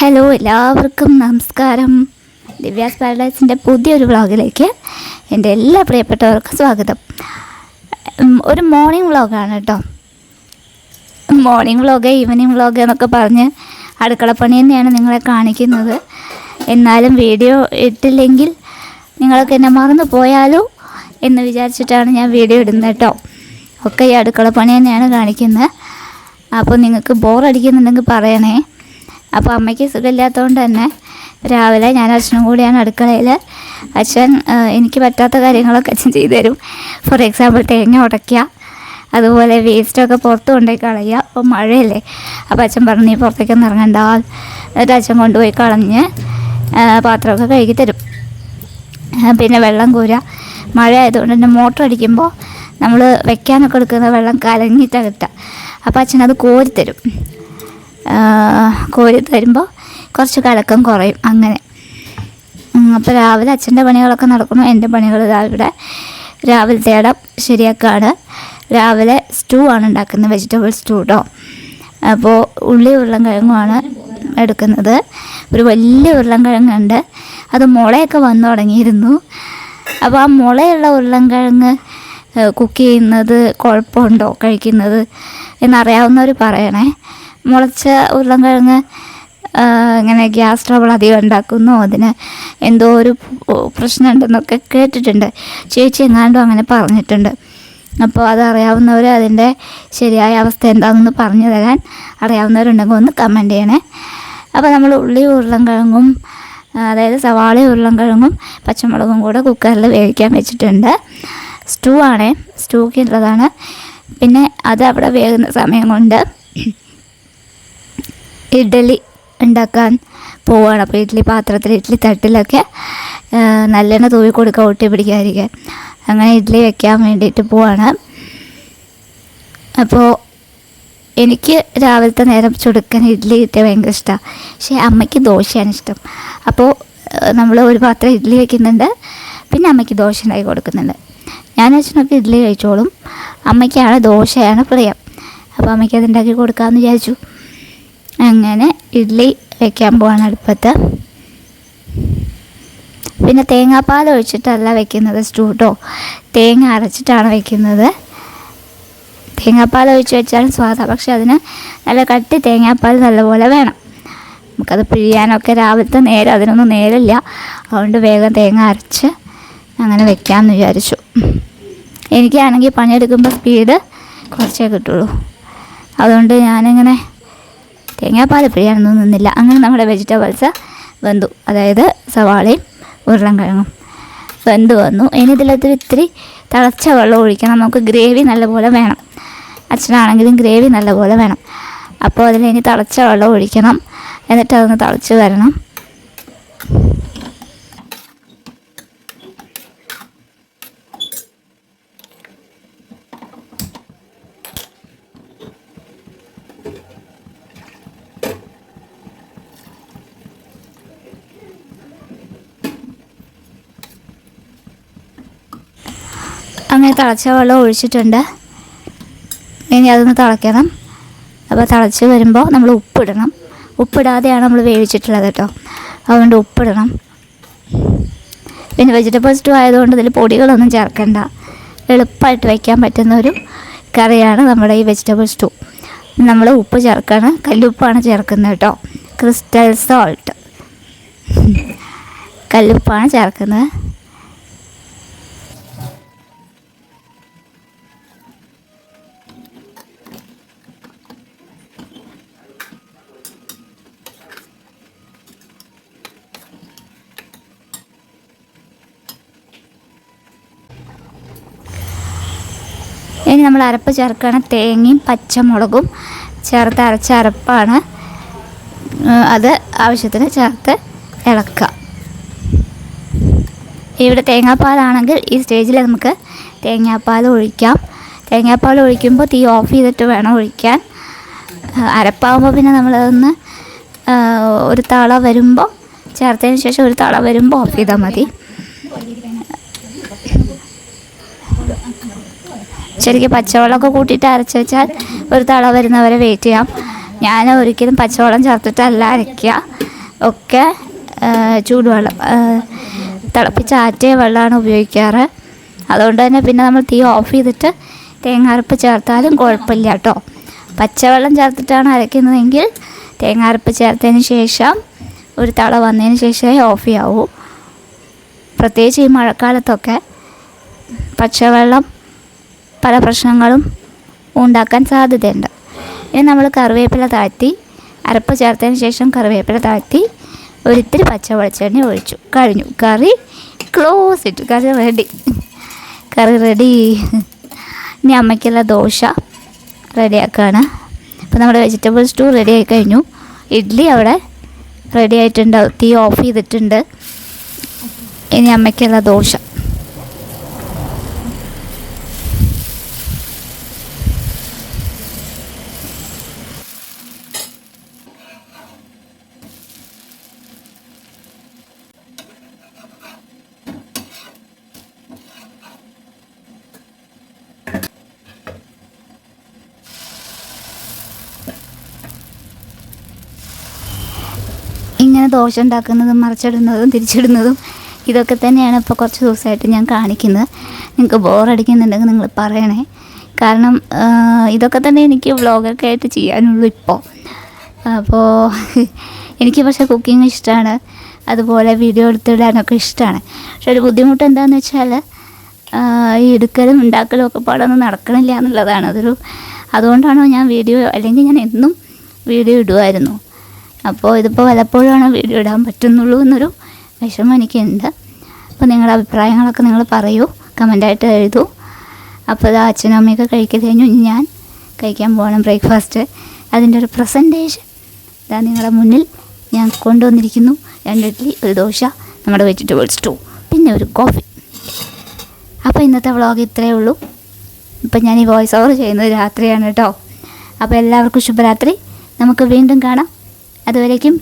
Hello എല്ലാവർക്കും നമസ്കാരം. ദിവ്യാസ് പാരഡൈസിന്റെ പുതിയൊരു വ്ളോഗിലേക്ക് എന്റെ എല്ലാ പ്രിയപ്പെട്ടവർക്കും സ്വാഗതം. ഒരു മോർണിംഗ് വ്ളോഗാണ് കേട്ടോ. മോർണിംഗ് വ്ളോഗ് ഈവനിങ് വ്ളോഗ് എന്നൊക്കെ പറഞ്ഞ് അടുക്കളപ്പണി തന്നെയാണ് നിങ്ങളെ കാണിക്കുന്നത്. എന്നാലും വീഡിയോ ഇട്ടില്ലെങ്കിൽ നിങ്ങൾക്ക് എന്നെ മറന്നു പോയാലോ എന്ന് വിചാരിച്ചിട്ടാണ് ഞാൻ വീഡിയോ ഇടുന്നത് കേട്ടോ. ഒക്കെ ഈ അടുക്കളപ്പണി തന്നെയാണ് കാണിക്കുന്നത്. അപ്പോൾ നിങ്ങൾക്ക് ബോറടിക്കുന്നുണ്ടെങ്കിൽ പറയണേ. അപ്പോൾ അമ്മയ്ക്ക് സുഖമില്ലാത്തതുകൊണ്ട് തന്നെ രാവിലെ ഞാൻ അച്ഛനും കൂടിയാണ് അടുക്കളയിൽ. അച്ഛൻ എനിക്ക് പറ്റാത്ത കാര്യങ്ങളൊക്കെ അച്ഛൻ ചെയ്തു തരും. ഫോർ എക്സാമ്പിൾ തേങ്ങ ഉടയ്ക്കുക അതുപോലെ വേസ്റ്റൊക്കെ പുറത്ത് കൊണ്ടുപോയി കളയുക. അപ്പോൾ മഴയല്ലേ അപ്പോൾ അച്ഛൻ പറഞ്ഞു നീ പുറത്തേക്കൊന്നും ഇറങ്ങണ്ട. എന്നിട്ട് അച്ഛൻ കൊണ്ടുപോയി കളഞ്ഞ് പാത്രമൊക്കെ കഴുകി തരും. പിന്നെ വെള്ളം കോരുക. മഴ ആയതുകൊണ്ട് തന്നെ മോട്ടർ അടിക്കുമ്പോൾ നമ്മൾ വെക്കാനൊക്കെ എടുക്കുന്ന വെള്ളം കലങ്ങിയിട്ടാണ് കിട്ടുക അപ്പോൾ അച്ഛനത് കോരിത്തരും. കോരി തരുമ്പോൾ കുറച്ച് കലക്കം കുറയും അങ്ങനെ. അപ്പോൾ രാവിലെ അച്ഛന്റെ പണികളൊക്കെ നടക്കുന്നു എന്റെ പണികൾ രാവിലെ ഇവിടെ രാവിലത്തെ ഇടം ശരിയാക്കാണ്. രാവിലെ സ്റ്റൂ ആണ് ഉണ്ടാക്കുന്നത് വെജിറ്റബിൾ സ്റ്റൂ കേട്ടോ അപ്പോൾ ഉള്ളി ഉരുളൻകിഴങ്ങുമാണ് എടുക്കുന്നത്. ഒരു വലിയ ഉരുളൻകിഴങ്ങുണ്ട് അത് മുളയൊക്കെ വന്നു തുടങ്ങിയിരുന്നു. അപ്പോൾ ആ മുളയുള്ള ഉരുളൻകിഴങ്ങ് കുക്ക് ചെയ്യുന്നത് കുഴപ്പമുണ്ടോ കഴിക്കുന്നത് എന്നറിയാവുന്നവർ പറയണേ. മുളച്ച ഉരുളൻകിഴങ്ങ് ഇങ്ങനെ ഗ്യാസ് ട്രബിൾ അധികം ഉണ്ടാക്കുന്നു. അതിന് എന്തോ ഒരു പ്രശ്നമുണ്ടെന്നൊക്കെ കേട്ടിട്ടുണ്ട്. ചേച്ചി എങ്ങാണ്ടും അങ്ങനെ പറഞ്ഞിട്ടുണ്ട്. അപ്പോൾ അതറിയാവുന്നവർ അതിന്റെ ശരിയായ അവസ്ഥ എന്താണെന്ന് പറഞ്ഞു തരാൻ അറിയാവുന്നവരുണ്ടെങ്കിൽ ഒന്ന് കമന്റ് ചെയ്യണേ. അപ്പോൾ നമ്മൾ ഉള്ളി ഉരുളൻകിഴങ്ങും അതായത് സവാള ഉരുളൻകിഴങ്ങും പച്ചമുളകും കൂടെ കുക്കറിൽ വേവിക്കാൻ വെച്ചിട്ടുണ്ട്. സ്റ്റൂ ആണേ സ്റ്റൂക്ക് ഉള്ളതാണ് പിന്നെ അത് അവിടെ വേകുന്ന സമയം കൊണ്ട് ഇഡ്ഡലി ഉണ്ടാക്കാൻ പോവുകയാണ് അപ്പോൾ ഇഡ്ഡലി പാത്രത്തിൽ ഇഡ്ഡലി തട്ടിലൊക്കെ നല്ലെണ്ണ തൂവി കൊടുക്കുക ഒട്ടി പിടിക്കാതിരിക്കാൻ. അങ്ങനെ ഇഡ്ഡലി വെക്കാൻ വേണ്ടിയിട്ട് പോവാണ്. അപ്പോൾ എനിക്ക് രാവിലത്തെ നേരം ചുടുക്കൻ ഇഡ്ഡലി കിട്ടിയ ഭയങ്കര ഇഷ്ടമാണ്. പക്ഷേ അമ്മയ്ക്ക് ദോശയാണ് ഇഷ്ടം. അപ്പോൾ നമ്മൾ ഒരു പാത്രം ഇഡ്ഡലി വെക്കുന്നുണ്ട്. പിന്നെ അമ്മയ്ക്ക് ദോശ ഉണ്ടാക്കി കൊടുക്കുന്നുണ്ട്. ഞാൻ അച്ഛനൊക്കെ ഇഡ്ഡലി കഴിച്ചോളും. അമ്മയ്ക്കാണ് ദോശയാണ് പ്രിയം. അപ്പോൾ അമ്മയ്ക്ക് അത് ഉണ്ടാക്കി കൊടുക്കാമെന്ന് വിചാരിച്ചു. അങ്ങനെ ഇഡ്ഡലി വെക്കാൻ പോവാണ് അടുപ്പത്ത്. പിന്നെ തേങ്ങാപ്പാൽ ഒഴിച്ചിട്ടല്ല വെക്കുന്നത് സ്റ്റൂ കേട്ടോ തേങ്ങ അരച്ചിട്ടാണ് വെക്കുന്നത്. തേങ്ങാപ്പാൽ ഒഴിച്ച് വെച്ചാലും സ്വാദാണ് പക്ഷെ അതിന് നല്ല കട്ടി തേങ്ങാപ്പാൽ നല്ലപോലെ വേണം. നമുക്കത് പിഴിയാനൊക്കെ രാവിലത്തെ നേരം അതിനൊന്നും നേരില്ല അതുകൊണ്ട് വേഗം തേങ്ങ അരച്ച് അങ്ങനെ വെക്കാമെന്ന് വിചാരിച്ചു. എനിക്കാണെങ്കിൽ പണിയെടുക്കുമ്പോൾ സ്പീഡ് കുറച്ചേ കിട്ടുള്ളൂ. അതുകൊണ്ട് ഞാനിങ്ങനെ തേങ്ങാപ്പാൽ പിഴിയാനൊന്നും നിന്നില്ല. അങ്ങനെ നമ്മുടെ വെജിറ്റബിൾസ് വെന്തു അതായത് സവാളയും ഉരുളൻകിഴങ്ങും വെന്ത് വന്നു. ഇനി ഇതിലത്ത് ഇത്തിരി തിളച്ച വെള്ളം ഒഴിക്കണം. നമുക്ക് ഗ്രേവി നല്ലപോലെ വേണം. അച്ഛനാണെങ്കിലും ഗ്രേവി നല്ലപോലെ വേണം. അപ്പോൾ അതിൽ ഇനി തിളച്ച വെള്ളം ഒഴിക്കണം. എന്നിട്ട് അതൊന്ന് തിളച്ച് വരണം. അങ്ങനെ തിളച്ച വെള്ളം ഒഴിച്ചിട്ടുണ്ട്. ഇനി അതൊന്ന് തിളയ്ക്കണം. അപ്പോൾ തിളച്ച് വരുമ്പോൾ നമ്മൾ ഉപ്പിടണം. ഉപ്പിടാതെയാണ് നമ്മൾ വേവിച്ചിട്ടുള്ളത് കേട്ടോ. അതുകൊണ്ട് ഉപ്പിടണം. പിന്നെ വെജിറ്റബിൾ സ്റ്റൂ ആയതുകൊണ്ട് ഇതിൽ പൊടികളൊന്നും ചേർക്കണ്ട. എളുപ്പമായിട്ട് വയ്ക്കാൻ പറ്റുന്ന ഒരു കറിയാണ് നമ്മുടെ ഈ വെജിറ്റബിൾ സ്റ്റൂ നമ്മൾ ഉപ്പ് ചേർക്കണം. കല്ലുപ്പാണ് ചേർക്കുന്നത് കേട്ടോ. Crystal salt. കല്ലുപ്പാണ് ചേർക്കുന്നത്. ഇനി നമ്മൾ അരപ്പ് ചേർക്കുകയാണ്. തേങ്ങയും പച്ചമുളകും ചേർത്ത് അരച്ച അരപ്പാണ്. അത് ആവശ്യത്തിന് ചേർത്ത് ഇളക്കുക. ഇവിടെ തേങ്ങാപ്പാലാണെങ്കിൽ ഈ സ്റ്റേജിൽ നമുക്ക് തേങ്ങാപ്പാൽ ഒഴിക്കാം. തേങ്ങാപ്പാൽ ഒഴിക്കുമ്പോൾ തീ ഓഫ് ചെയ്തിട്ട് വേണം ഒഴിക്കാൻ. അരപ്പാകുമ്പോൾ പിന്നെ നമ്മളതൊന്ന് ഒരു തള വരുമ്പോൾ ചേർത്തതിന് ശേഷം ഒരു തള വരുമ്പോൾ ഓഫ് ചെയ്താൽ മതി. ശരിക്കും പച്ചവെള്ളമൊക്കെ കൂട്ടിയിട്ട് അരച്ച് വെച്ചാൽ ഒരു തള വരുന്നവരെ വെയിറ്റ് ചെയ്യാം. ഞാൻ ഒരിക്കലും പച്ചവെള്ളം ചേർത്തിട്ടല്ല അരയ്ക്കുക. ഒക്കെ ചൂടുവെള്ളം തിളപ്പിച്ച ആറ്റിയ വെള്ളമാണ് ഉപയോഗിക്കാറ്. അതുകൊണ്ട് തന്നെ പിന്നെ നമ്മൾ തീ ഓഫ് ചെയ്തിട്ട് തേങ്ങാരപ്പ് ചേർത്താലും കുഴപ്പമില്ല കേട്ടോ. പച്ചവെള്ളം ചേർത്തിട്ടാണ് അരയ്ക്കുന്നതെങ്കിൽ തേങ്ങാരപ്പ് ചേർത്തതിന് ശേഷം ഒരു തള വന്നതിന് ശേഷമേ ഓഫ് ചെയ്യാവൂ. പ്രത്യേകിച്ച് ഈ മഴക്കാലത്തൊക്കെ പച്ചവെള്ളം പല പ്രശ്നങ്ങളും ഉണ്ടാക്കാൻ സാധ്യതയുണ്ട്. ഇനി നമ്മൾ കറിവേപ്പില താഴ്ത്തി അരപ്പ് ചേർത്തതിന് ശേഷം കറിവേപ്പില താഴ്ത്തി ഒരിത്തിരി പച്ച വെളിച്ചെണ്ണ ഒഴിച്ചു. കഴിഞ്ഞു. കറി ക്ലോസ് ഇട്ടു. കറി റെഡി കറി റെഡി ഇനി അമ്മയ്ക്കുള്ള ദോശ റെഡിയാക്കുകയാണ് അപ്പോൾ നമ്മുടെ വെജിറ്റബിൾ സ്റ്റൂ റെഡി ആയി കഴിഞ്ഞു. ഇഡ്ഡലി അവിടെ റെഡി ആയിട്ടുണ്ട്. തീ ഓഫ് ചെയ്തിട്ടുണ്ട്. ഇനി അമ്മയ്ക്കുള്ള ദോശ. ഇങ്ങനെ ദോശ ഉണ്ടാക്കുന്നതും മറിച്ചിടുന്നതും തിരിച്ചിടുന്നതും ഇതൊക്കെ തന്നെയാണ് ഇപ്പോൾ കുറച്ച് ദിവസമായിട്ട് ഞാൻ കാണിക്കുന്നത്. നിങ്ങൾക്ക് ബോറടിക്കുന്നുണ്ടെങ്കിൽ നിങ്ങൾ പറയണേ. കാരണം ഇതൊക്കെ തന്നെ എനിക്ക് വ്ളോഗൊക്കെ ആയിട്ട് ചെയ്യാനുള്ളൂ ഇപ്പോൾ അപ്പോൾ എനിക്ക് പക്ഷേ കുക്കിംഗ് ഇഷ്ടമാണ് അതുപോലെ വീഡിയോ എടുത്തിടാനൊക്കെ ഇഷ്ടമാണ് പക്ഷെ ഒരു ബുദ്ധിമുട്ട് എന്താണെന്ന് വെച്ചാൽ ഈ എടുക്കലും ഉണ്ടാക്കലും ഒക്കെ പാടൊന്നും നടക്കണില്ല എന്നുള്ളതാണ് അതൊരു അതുകൊണ്ടാണോ ഞാൻ വീഡിയോ അല്ലെങ്കിൽ ഞാൻ എന്നും വീഡിയോ ഇടുമായിരുന്നു അപ്പോൾ ഇതിപ്പോൾ വല്ലപ്പോഴാണ് വീഡിയോ ഇടാൻ പറ്റുന്നുള്ളൂ എന്നൊരു വിഷമം എനിക്കുണ്ട്. അപ്പോൾ നിങ്ങളുടെ അഭിപ്രായങ്ങളൊക്കെ നിങ്ങൾ പറയൂ കമന്റായിട്ട് എഴുതൂ. അപ്പോൾ ഇതാ അച്ഛനും അമ്മയൊക്കെ കഴിക്കൽ കഴിഞ്ഞു. ഞാൻ കഴിക്കാൻ പോകണം ബ്രേക്ക്ഫാസ്റ്റ് അതിന്റെ ഒരു പ്രസന്റേഷൻ ഇതാ നിങ്ങളുടെ മുന്നിൽ ഞാൻ കൊണ്ടുവന്നിരിക്കുന്നു. രണ്ട് ഇഡ്ഡലി ഒരു ദോശ നമ്മുടെ വെജിറ്റബിൾസ് സ്റ്റൂ പിന്നെ ഒരു കോഫി അപ്പോൾ ഇന്നത്തെ വ്ളോഗ് ഇത്രയേ ഉള്ളൂ. ഇപ്പം ഞാൻ ഈ വോയിസ് ഓവർ ചെയ്യുന്നത് രാത്രിയാണ് കേട്ടോ. അപ്പോൾ എല്ലാവർക്കും ശുഭരാത്രി. നമുക്ക് വീണ്ടും കാണാം. അതുവരേക്കും